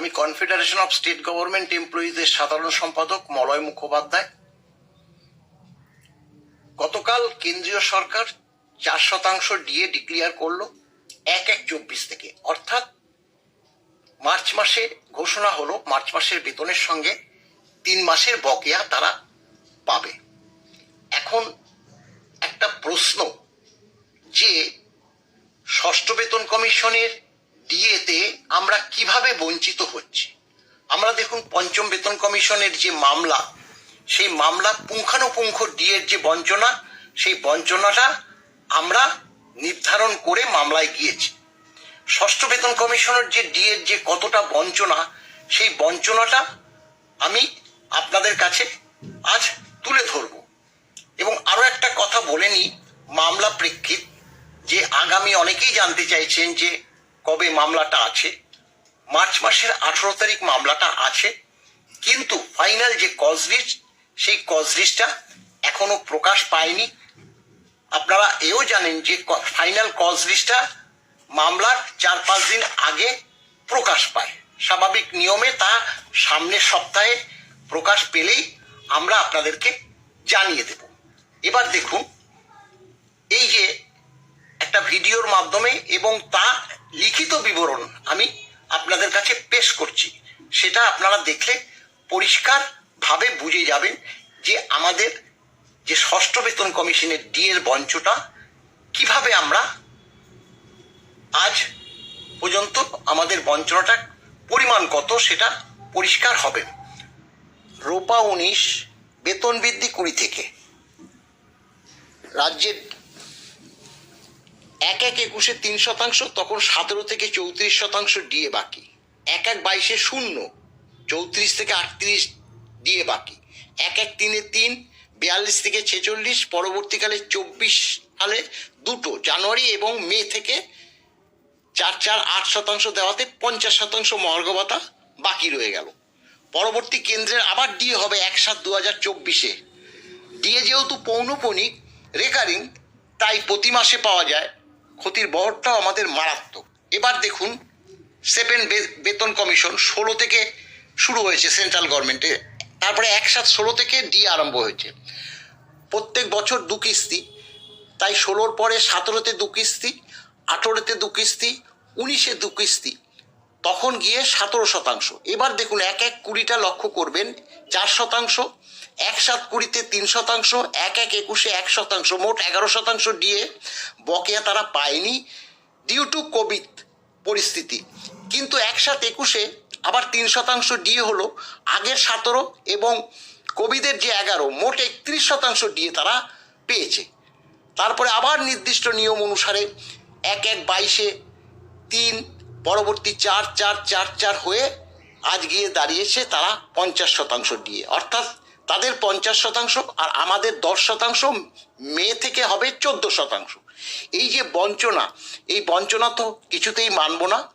আমি confederation of state government এমপ্লয়িজের সাধারণ সম্পাদক মলয় মুখোপাধ্যায়। গতকাল কেন্দ্রীয় সরকার চার শতাংশ ডিএ ডিক্লিয়ার করল এক এক চব্বিশ থেকে। অর্থাৎ মার্চ মাসে ঘোষণা হলো মার্চ মাসের বেতনের সঙ্গে তিন মাসের বকেয়া তারা পাবে। এখন একটা প্রশ্ন যে ষষ্ঠ বেতন কমিশনের ডিএতে আমরা কীভাবে বঞ্চিত হচ্ছি? আমরা দেখুন, পঞ্চম বেতন কমিশনের যে মামলা, সেই মামলা পুঙ্খানুপুঙ্খ ডিএর যে বঞ্চনা, সেই বঞ্চনাটা আমরা নির্ধারণ করে মামলায় গিয়েছি। ষষ্ঠ বেতন কমিশনের যে ডিএর যে কতটা বঞ্চনা, সেই বঞ্চনাটা আমি আপনাদের কাছে আজ তুলে ধরব। এবং আরও একটা কথা বলে নিই, মামলা প্রেক্ষিত, যে আগামী অনেকেই জানতে চাইছেন যে কবে মামলাটা আছে? মার্চ মাসের আঠারো তারিখ মামলাটা আছে, কিন্তু ফাইনাল যে কজ লিস্ট সেই কজ লিস্টটা এখনও প্রকাশ পায়নি। আপনারা এও জানেন যে ফাইনাল কজ লিস্টটা মামলার চার পাঁচ দিন আগে প্রকাশ পায়। স্বাভাবিক নিয়মে তা সামনের সপ্তাহে প্রকাশ পেলেই আমরা আপনাদেরকে জানিয়ে দেব। এবার দেখুন, এই যে একটা ভিডিওর মাধ্যমে এবং তা লিখিত বিবরণ আমি আপনাদের কাছে পেশ করছি। সেটা আপনারা দেখলে পরিষ্কার ভাবে বুঝে যাবেন যে আমাদের যে ষষ্ঠ বেতন কমিশনের ডিএর বঞ্চটা কীভাবে আমরা আজ পর্যন্ত আমাদের বঞ্চনাটা পরিমাণ কত সেটা পরিষ্কার হবে। রোপা উনিশ, বেতন বৃদ্ধি কুড়ি থেকে। রাজ্যের এক এক একুশে তিন শতাংশ, তখন সতেরো থেকে চৌত্রিশ শতাংশ ডিএ বাকি। এক এক বাইশে শূন্য, চৌত্রিশ থেকে আটত্রিশ ডিএ বাকি। এক এক তিনে তিন, বিয়াল্লিশ থেকে ছেচল্লিশ, পরবর্তীকালে চব্বিশ সালে দুটো, জানুয়ারি এবং মে থেকে চার চার আট শতাংশ দেওয়াতে পঞ্চাশ শতাংশ মহার্ঘভাতা বাকি রয়ে গেল। পরবর্তী কেন্দ্রের আবার ডিএ হবে এক সাত দু হাজার চব্বিশে। ডিএ যেহেতু পৌনপণিক, রেকারিং, তাই প্রতি মাসে পাওয়া যায় ক্ষতির বহরটাও আমাদের মারাত্মক। এবার দেখুন, সেভেন বেতন কমিশন ষোলো থেকে শুরু হয়েছে সেন্ট্রাল গভর্নমেন্টে। তারপরে একসাথ ষোলো থেকে ডি আরম্ভ হয়েছে। প্রত্যেক বছর দু কিস্তি, তাই ষোলোর পরে সতেরোতে দু কিস্তি, আঠেরোতে দু কিস্তি, উনিশে দু কিস্তি। তখন গিয়ে সতেরো শতাংশ। এবার দেখুন, এক এক কুড়িটা লক্ষ্য করবেন, চার শতাংশ, এক সাত কুড়িতে তিন শতাংশ, এক এক একুশে এক শতাংশ, মোট এগারো শতাংশ দিয়ে বকেয়া তারা পায়নি ডিউ টু কোভিড পরিস্থিতি। কিন্তু এক সাত একুশে আবার তিন শতাংশ ডিএ হলো, আগের সতেরো এবং কোভিডের যে এগারো, মোট একত্রিশ শতাংশ ডিএ তারা পেয়েছে। তারপরে আবার নির্দিষ্ট নিয়ম অনুসারে এক এক বাইশে তিন পরবর্তী চার চার চার চার হয়ে আজ গিয়ে দাঁড়িয়েছে তারা পঞ্চাশ শতাংশ দিয়ে। অর্থাৎ তাদের পঞ্চাশ শতাংশ আর আমাদের দশ শতাংশ মে থেকে হবে চোদ্দ শতাংশ। এই যে বঞ্চনা, এই বঞ্চনা তো কিছুতেই মানব না।